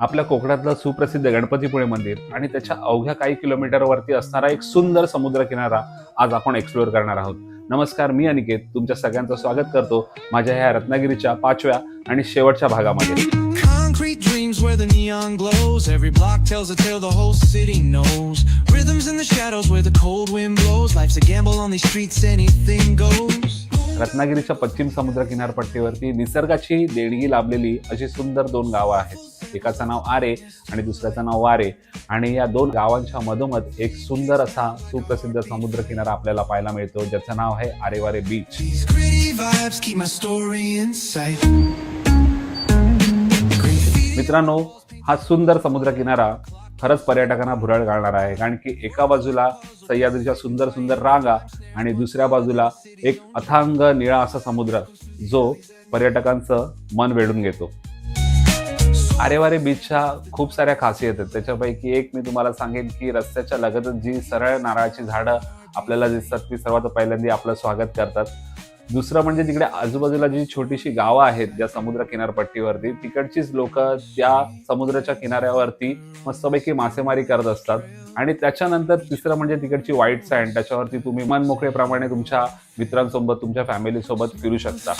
आपल्या कोकणातलं सुप्रसिद्ध गणपतीपुळे मंदिर आणि त्याच्या अवघ्या काही किलोमीटरवरती असणारा एक सुंदर समुद्र किनारा आज आपण एक्सप्लोअर करणार आहोत नमस्कार मी अनिकेत तुमच्या सगळ्यांचं स्वागत करतो माझ्या ह्या रत्नागिरीच्या पाचव्या आणि शेवटच्या भागामध्ये Concrete dreams where the neon glows. Every block tells a tale the whole city knows. Rhythms in the shadows where the cold wind blows. Life's a gamble on these streets, anything goes. रत्नागिरीच्या पश्चिम समुद्र किनारपट्टीवरती निसर्गाची देणगी लाभलेली अशी सुंदर दोन गावं आहेत एकाचं नाव आरे आणि दुसऱ्याचं नाव वारे. आणि या दोन गावांच्या मधोमध एक सुंदर असा सुप्रसिद्ध समुद्र किनारा आपल्याला पाहायला मिळतो. ज्याचं नाव आहे Aareware beach story in sight. मित्रांनो हा सुंदर समुद्र किनारा खरंच पर्यटकांना भुरळ घालणारा आहे. कारण की एका बाजूला सह्याद्रीच्या सुंदर सुंदर रांगा आणि दुसऱ्या बाजूला एक अथांग निळा असा समुद्र जो पर्यटकांचं मन वेढून घेतो. आरेवारे बीचच्या खूप साऱ्या खासियत आहेत. त्याच्यापैकी एक मी तुम्हाला सांगेन की रस्त्याच्या लगतच जी सरळ नारळाची झाडं आपल्याला दिसतात ती सर्वात पहिल्यांदा आपलं स्वागत करतात. दुसरं म्हणजे तिकडे आजूबाजूला जी छोटीशी गावं आहेत ज्या समुद्र किनारपट्टीवरती तिकडचीच लोक त्या समुद्राच्या किनाऱ्यावरती मस्तपैकी मासेमारी करत असतात. आणि त्याच्यानंतर तिसरं म्हणजे तिकडची वाईट सँड त्याच्यावरती तुम्ही मन मोकळेप्रमाणे तुमच्या मित्रांसोबत तुमच्या फॅमिली सोबत फिरू शकता.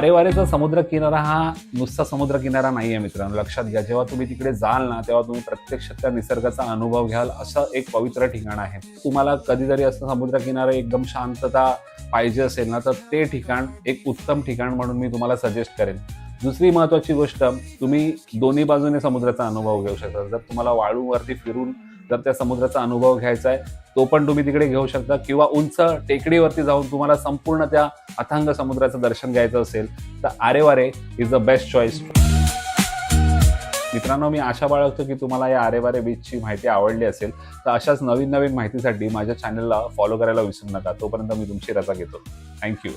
आरेवारेचा समुद्र किनारा हा नुसता समुद्र किनारा नाहीये मित्रांनो. लक्षात घ्या जेव्हा तुम्ही तिकडे जाल ना तेव्हा तुम्ही प्रत्यक्ष त्या निसर्गाचा अनुभव घ्याल. असं एक पवित्र ठिकाण आहे. तुम्हाला कधीतरी असं समुद्र किनारा एकदम शांतता पाहिजे असेल ना तर ते ठिकाण एक उत्तम ठिकाण म्हणून मी तुम्हाला सजेस्ट करेन. दुसरी महत्वाची गोष्ट तुम्ही दोन्ही बाजूने समुद्राचा अनुभव घेऊ शकता. जर तुम्हाला वाळूवरती फिरून जर त्या समुद्राचा अनुभव घ्यायचा आहे तो पण तुम्ही तिकडे घेऊ शकता किंवा उंच टेकडीवरती जाऊन तुम्हाला संपूर्ण त्या अथांग समुद्राचं दर्शन घ्यायचं असेल तर Aareware is the best choice मित्रांनो मी आशा बाळगतो की तुम्हाला या आरेवारे बीचची माहिती आवडली असेल तर अशाच नवीन नवीन माहितीसाठी माझ्या चॅनलला फॉलो करायला विसरू नका. तोपर्यंत मी तुमची रजा घेतो. थँक्यू